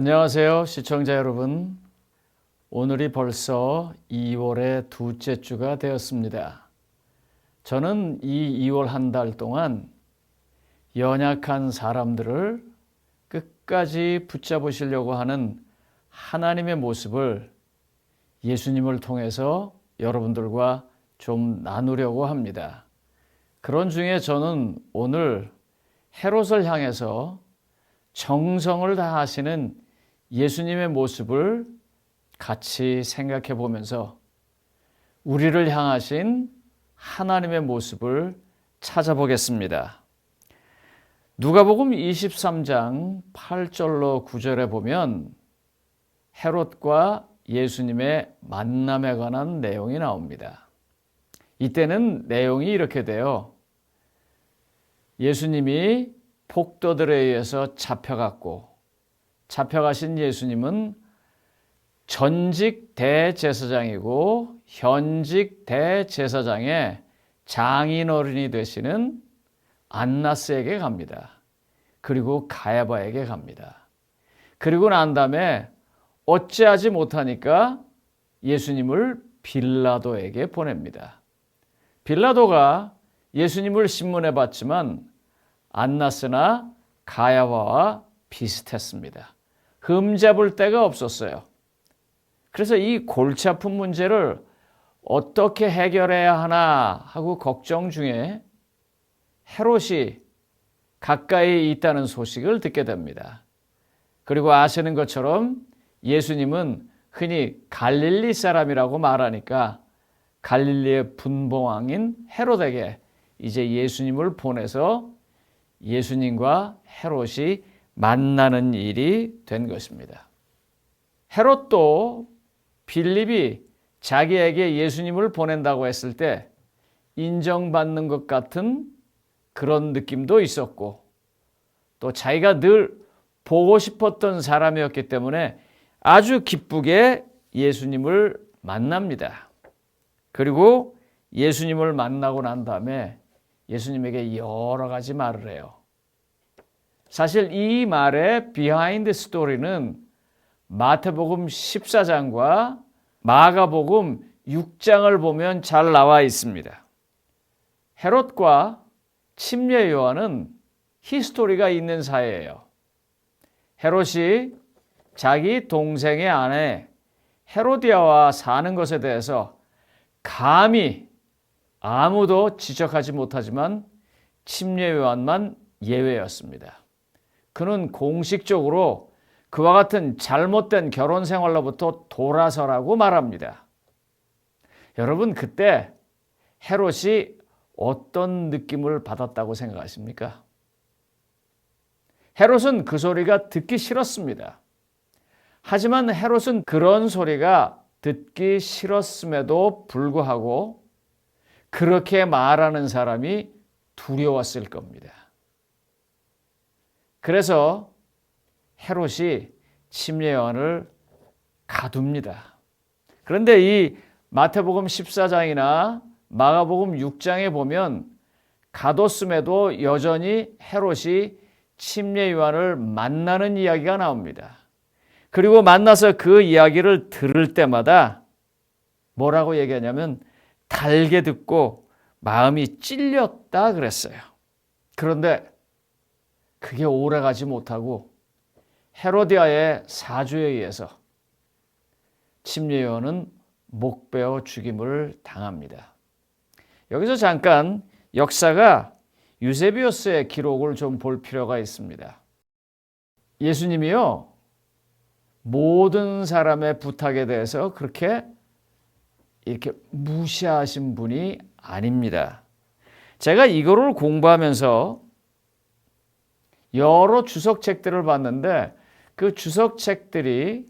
안녕하세요, 시청자 여러분. 오늘이 벌써 2월의 두째 주가 되었습니다. 저는 이 2월 한 달 동안 연약한 사람들을 끝까지 붙잡으시려고 하는 하나님의 모습을 예수님을 통해서 여러분들과 좀 나누려고 합니다. 그런 중에 저는 오늘 헤롯을 향해서 정성을 다하시는 예수님의 모습을 같이 생각해 보면서 우리를 향하신 하나님의 모습을 찾아보겠습니다. 누가복음 23장 8절로 9절에 보면 헤롯과 예수님의 만남에 관한 내용이 나옵니다. 이때는 내용이 이렇게 돼요. 예수님이 폭도들에 의해서 잡혀갔고 잡혀가신 예수님은 전직 대제사장이고 현직 대제사장의 장인어른이 되시는 안나스에게 갑니다. 그리고 가야바에게 갑니다. 그리고 난 다음에 어찌하지 못하니까 예수님을 빌라도에게 보냅니다. 빌라도가 예수님을 신문해 봤지만 안나스나 가야바와 비슷했습니다. 흠잡을 데가 없었어요. 그래서 이 골치 아픈 문제를 어떻게 해결해야 하나 하고 걱정 중에 헤롯이 가까이 있다는 소식을 듣게 됩니다. 그리고 아시는 것처럼 예수님은 흔히 갈릴리 사람이라고 말하니까 갈릴리의 분봉왕인 헤롯에게 이제 예수님을 보내서 예수님과 헤롯이 만나는 일이 된 것입니다. 헤롯도 빌립이 자기에게 예수님을 보낸다고 했을 때 인정받는 것 같은 그런 느낌도 있었고 또 자기가 늘 보고 싶었던 사람이었기 때문에 아주 기쁘게 예수님을 만납니다. 그리고 예수님을 만나고 난 다음에 예수님에게 여러 가지 말을 해요. 사실 이 말의 비하인드 스토리는 마태복음 14장과 마가복음 6장을 보면 잘 나와 있습니다. 헤롯과 침례 요한은 히스토리가 있는 사이예요. 헤롯이 자기 동생의 아내 헤로디아와 사는 것에 대해서 감히 아무도 지적하지 못하지만 침례 요한만 예외였습니다. 그는 공식적으로 그와 같은 잘못된 결혼 생활로부터 돌아서라고 말합니다. 여러분 그때 헤롯이 어떤 느낌을 받았다고 생각하십니까? 헤롯은 그 소리가 듣기 싫었습니다. 하지만 헤롯은 그런 소리가 듣기 싫었음에도 불구하고 그렇게 말하는 사람이 두려웠을 겁니다. 그래서 헤롯이 침례 요한을 가둡니다. 그런데 이 마태복음 14장이나 마가복음 6장에 보면 가뒀음에도 여전히 헤롯이 침례 요한을 만나는 이야기가 나옵니다. 그리고 만나서 그 이야기를 들을 때마다 뭐라고 얘기하냐면 달게 듣고 마음이 찔렸다 그랬어요. 그런데 그게 오래가지 못하고 헤로디아의 사주에 의해서 침례 요한은 목베어 죽임을 당합니다. 여기서 잠깐 역사가 유세비우스의 기록을 좀 볼 필요가 있습니다. 예수님이요 모든 사람의 부탁에 대해서 그렇게 이렇게 무시하신 분이 아닙니다. 제가 이거를 공부하면서 여러 주석책들을 봤는데 그 주석책들이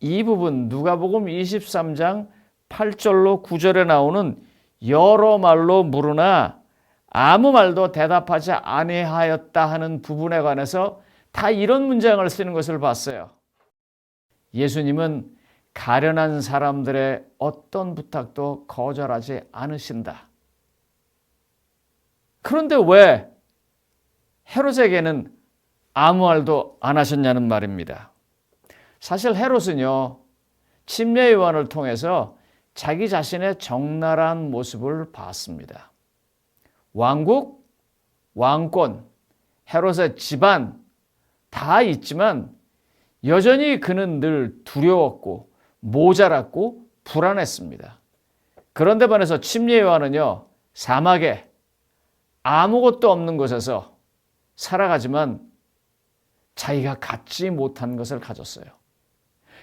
이 부분 누가복음 23장 8절로 9절에 나오는 여러 말로 물으나 아무 말도 대답하지 아니하였다 하는 부분에 관해서 다 이런 문장을 쓰는 것을 봤어요. 예수님은 가련한 사람들의 어떤 부탁도 거절하지 않으신다. 그런데 왜 헤롯에게는 아무 말도 안 하셨냐는 말입니다. 사실 헤롯은요, 침례 요한을 통해서 자기 자신의 적나라한 모습을 봤습니다. 왕국, 왕권, 헤롯의 집안 다 있지만 여전히 그는 늘 두려웠고 모자랐고 불안했습니다. 그런데 반해서 침례 요한은요, 사막에 아무것도 없는 곳에서 살아가지만 자기가 갖지 못한 것을 가졌어요.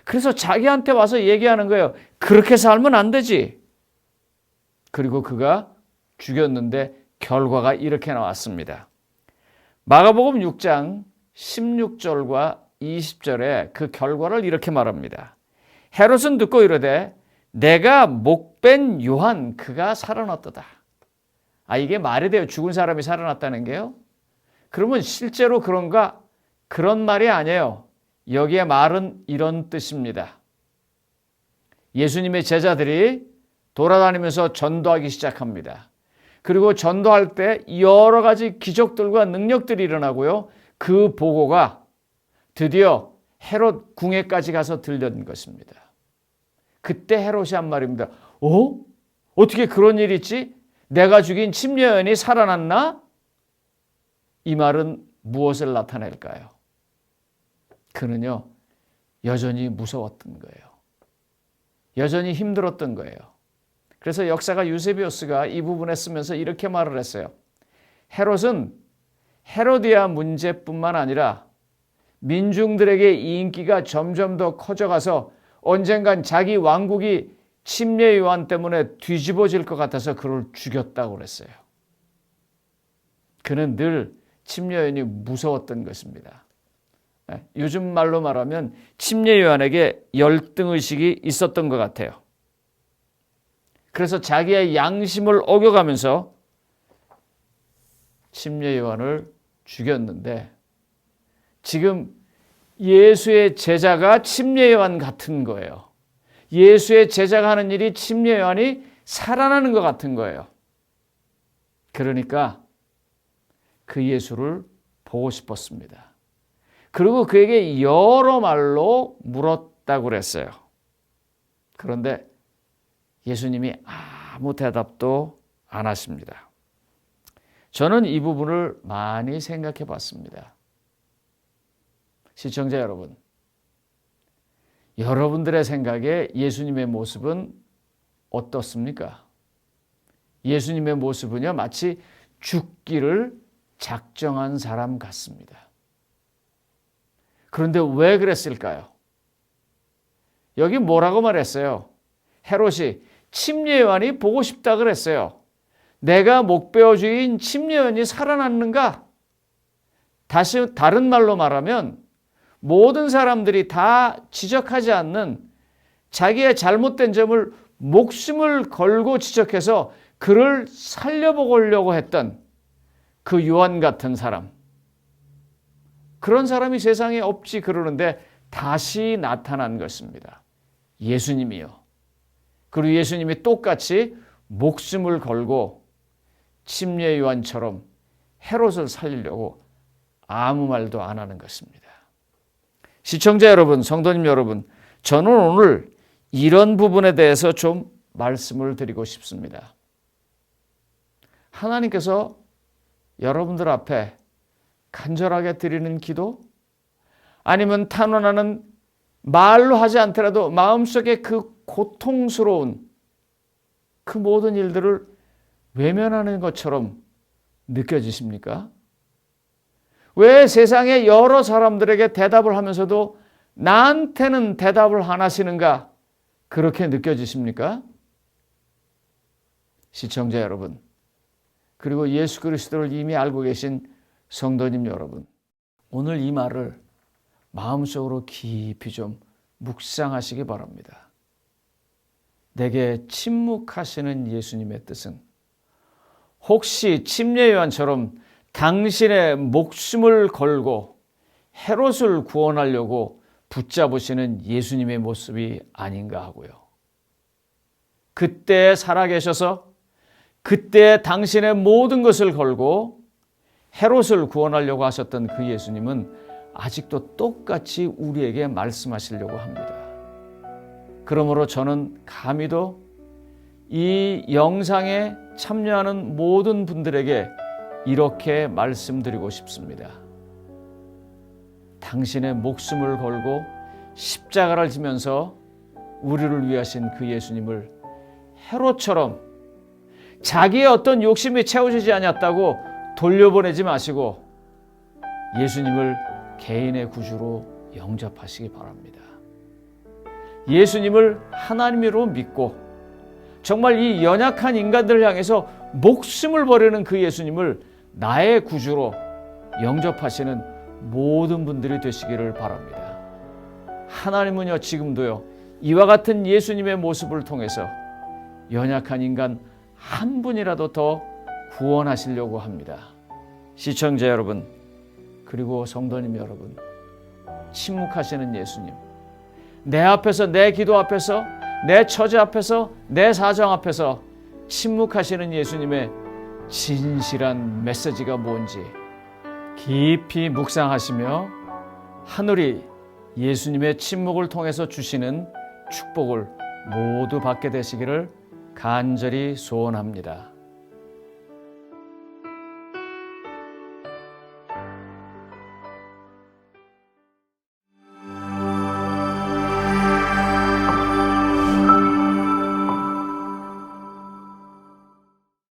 그래서 자기한테 와서 얘기하는 거예요. 그렇게 살면 안 되지. 그리고 그가 죽였는데 결과가 이렇게 나왔습니다. 마가복음 6장 16절과 20절에 그 결과를 이렇게 말합니다. 헤롯은 듣고 이르되 내가 목벤 요한 그가 살아났도다. 아 이게 말이 돼요. 죽은 사람이 살아났다는 게요. 그러면 실제로 그런가? 그런 말이 아니에요. 여기에 말은 이런 뜻입니다. 예수님의 제자들이 돌아다니면서 전도하기 시작합니다. 그리고 전도할 때 여러 가지 기적들과 능력들이 일어나고요. 그 보고가 드디어 헤롯 궁에까지 가서 들려진 것입니다. 그때 헤롯이 한 말입니다. 어? 어떻게 그런 일이 있지? 내가 죽인 침례연이 살아났나? 이 말은 무엇을 나타낼까요? 그는요, 여전히 무서웠던 거예요. 여전히 힘들었던 거예요. 그래서 역사가 유세비오스가 이 부분에 쓰면서 이렇게 말을 했어요. 헤롯은 헤로디아 문제뿐만 아니라 민중들에게 이 인기가 점점 더 커져가서 언젠간 자기 왕국이 침례 요한 때문에 뒤집어질 것 같아서 그를 죽였다고 그랬어요. 그는 늘 침례 요한이 무서웠던 것입니다. 예, 요즘 말로 말하면 침례 요한에게 열등 의식이 있었던 것 같아요. 그래서 자기의 양심을 어겨가면서 침례 요한을 죽였는데 지금 예수의 제자가 침례 요한 같은 거예요. 예수의 제자가 하는 일이 침례 요한이 살아나는 것 같은 거예요. 그러니까 그 예수를 보고 싶었습니다. 그리고 그에게 여러 말로 물었다고 그랬어요. 그런데 예수님이 아무 대답도 안 하십니다. 저는 이 부분을 많이 생각해 봤습니다. 시청자 여러분, 여러분들의 생각에 예수님의 모습은 어떻습니까? 예수님의 모습은요, 마치 죽기를 작정한 사람 같습니다. 그런데 왜 그랬을까요? 여기 뭐라고 말했어요? 헤롯이 침례요한이 보고 싶다 그랬어요. 내가 목배어주인 침례요한이 살아났는가? 다시 다른 말로 말하면 모든 사람들이 다 지적하지 않는 자기의 잘못된 점을 목숨을 걸고 지적해서 그를 살려보려고 했던 그 요한 같은 사람. 그런 사람이 세상에 없지 그러는데 다시 나타난 것입니다. 예수님이요. 그리고 예수님이 똑같이 목숨을 걸고 침례 요한처럼 헤롯을 살리려고 아무 말도 안 하는 것입니다. 시청자 여러분, 성도님 여러분, 저는 오늘 이런 부분에 대해서 좀 말씀을 드리고 싶습니다. 하나님께서 여러분들 앞에 간절하게 드리는 기도 아니면 탄원하는 말로 하지 않더라도 마음속에 그 고통스러운 그 모든 일들을 외면하는 것처럼 느껴지십니까? 왜 세상의 여러 사람들에게 대답을 하면서도 나한테는 대답을 안 하시는가? 그렇게 느껴지십니까? 시청자 여러분, 그리고 예수 그리스도를 이미 알고 계신 성도님 여러분, 오늘 이 말을 마음속으로 깊이 좀 묵상하시기 바랍니다. 내게 침묵하시는 예수님의 뜻은 혹시 침례 요한처럼 당신의 목숨을 걸고 헤롯을 구원하려고 붙잡으시는 예수님의 모습이 아닌가 하고요. 그때 살아계셔서 그때 당신의 모든 것을 걸고 헤롯을 구원하려고 하셨던 그 예수님은 아직도 똑같이 우리에게 말씀하시려고 합니다. 그러므로 저는 감히도 이 영상에 참여하는 모든 분들에게 이렇게 말씀드리고 싶습니다. 당신의 목숨을 걸고 십자가를 지면서 우리를 위하신 그 예수님을 헤로처럼 자기의 어떤 욕심이 채워지지 않았다고 돌려보내지 마시고 예수님을 개인의 구주로 영접하시기 바랍니다. 예수님을 하나님으로 믿고 정말 이 연약한 인간들을 향해서 목숨을 버리는 그 예수님을 나의 구주로 영접하시는 모든 분들이 되시기를 바랍니다. 하나님은요, 지금도요, 이와 같은 예수님의 모습을 통해서 연약한 인간 한 분이라도 더 구원하시려고 합니다. 시청자 여러분, 그리고 성도님 여러분, 침묵하시는 예수님, 내 앞에서, 내 기도 앞에서, 내 처제 앞에서, 내 사정 앞에서 침묵하시는 예수님의 진실한 메시지가 뭔지 깊이 묵상하시며 하늘이 예수님의 침묵을 통해서 주시는 축복을 모두 받게 되시기를 간절히 소원합니다.